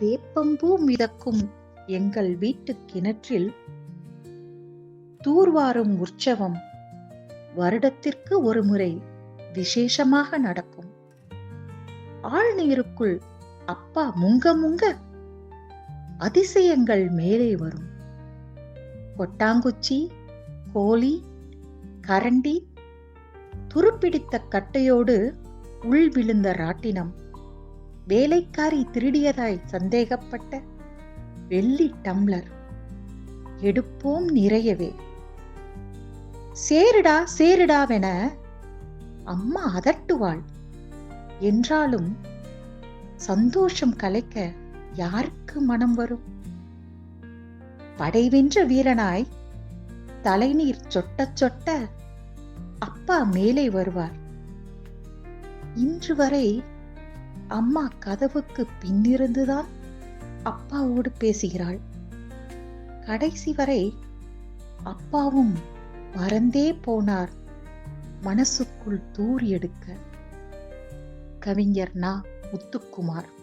வேப்பம்பூ மிதக்கும் எங்கள் வீட்டு கிணற்றில் தூர்வாரும் உற்சவம் வருடத்திற்கு ஒரு முறை விசேஷமாக நடக்கும். ஆழ்நீருக்குள் அப்பா முங்க முங்க அதிசயங்கள் மேலே வரும். கொட்டாங்குச்சி கோழி கரண்டி துருப்பிடித்த கட்டையோடு உள் விழுந்த ராட்டினம். வேலைக்காரி திருடியதாய் சந்தேகப்பட்ட வெள்ளி டம்ளர். எடுப்போம் நிறையவே. சேருடா சேருடாவென அம்மா அதட்டுவாள். என்றாலும் சந்தோஷம் கலைக்க யாருக்கு மனம் வரும்? படைவென்ற வீரனாய் தலைநீர் சொட்ட சொட்ட அப்பா மேலே வருவார். இன்று வரை அம்மா கதவுக்கு பின்னிருந்துதான் அப்பாவோடு பேசுகிறாள். கடைசி வரை அப்பாவும் மறந்தே போனார். மனசுக்குள் தூர் எடுக்க. கவிஞர் நா முத்துக்குமார்.